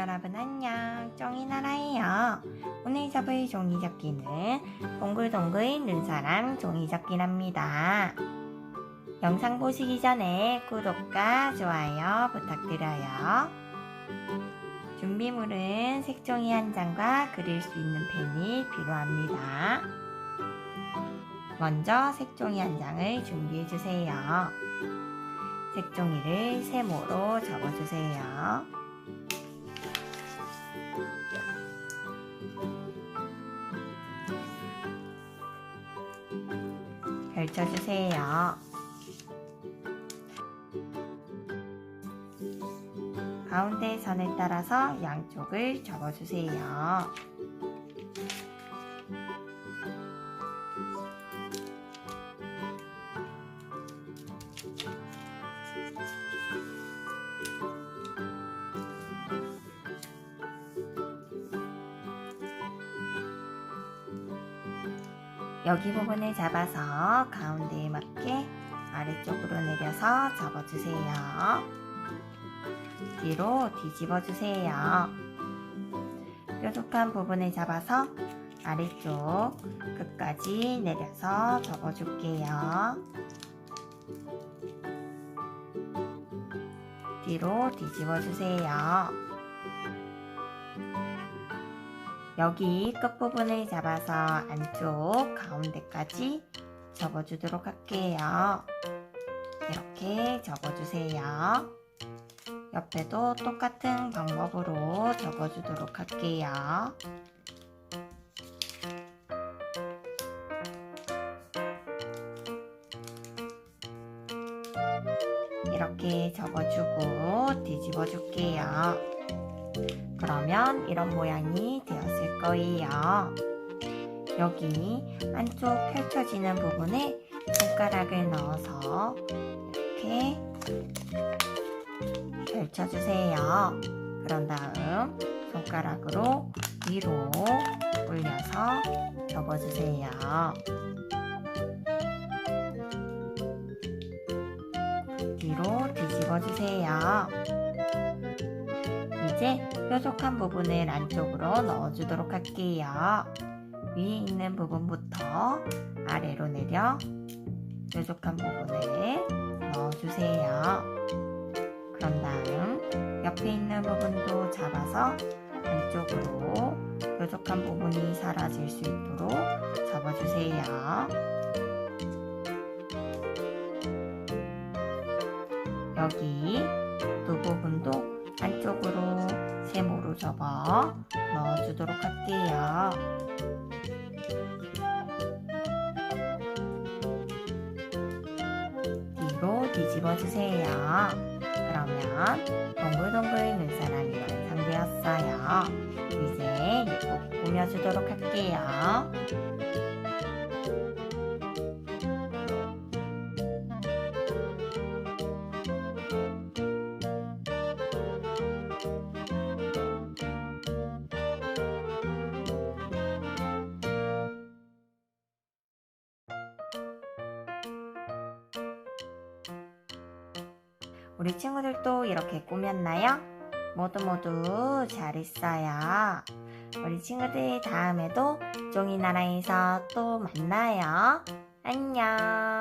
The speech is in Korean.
여러분 안녕. 종이나라예요. 오늘 접을 종이접기는 동글동글 눈사람 종이접기랍니다. 영상 보시기 전에 구독과 좋아요 부탁드려요. 준비물은 색종이 한 장과 그릴 수 있는 펜이 필요합니다. 먼저 색종이 한 장을 준비해 주세요. 색종이를 세모로 접어주세요. 펼쳐주세요. 가운데 선을 따라서 양쪽을 접어주세요. 여기 부분을 잡아서 가운데에 맞게 아래쪽으로 내려서 접어주세요. 뒤로 뒤집어 주세요. 뾰족한 부분을 잡아서 아래쪽 끝까지 내려서 접어줄게요. 뒤로 뒤집어 주세요. 여기 끝부분을 잡아서 안쪽 가운데까지 접어주도록 할게요. 이렇게 접어주세요. 옆에도 똑같은 방법으로 접어주도록 할게요. 이렇게 접어주고 뒤집어 줄게요. 그러면 이런 모양이 되었을 거예요. 여기 안쪽 펼쳐지는 부분에 손가락을 넣어서 이렇게 펼쳐주세요. 그런 다음 손가락으로 위로 올려서 접어주세요. 뒤로 뒤집어주세요. 이제 뾰족한 부분을 안쪽으로 넣어주도록 할게요. 위에 있는 부분부터 아래로 내려 뾰족한 부분을 넣어주세요. 그런 다음 옆에 있는 부분도 잡아서 안쪽으로 뾰족한 부분이 사라질 수 있도록 접어주세요. 여기 두 부분도 안쪽으로 세모로 접어 넣어주도록 할게요. 뒤로 뒤집어 주세요. 그러면 동글동글 눈사람이 완성되었어요. 이제 예쁘게 꾸며주도록 할게요. 우리 친구들도 이렇게 꾸몄나요? 모두 모두 잘했어요. 우리 친구들 다음에도 종이 나라에서 또 만나요. 안녕.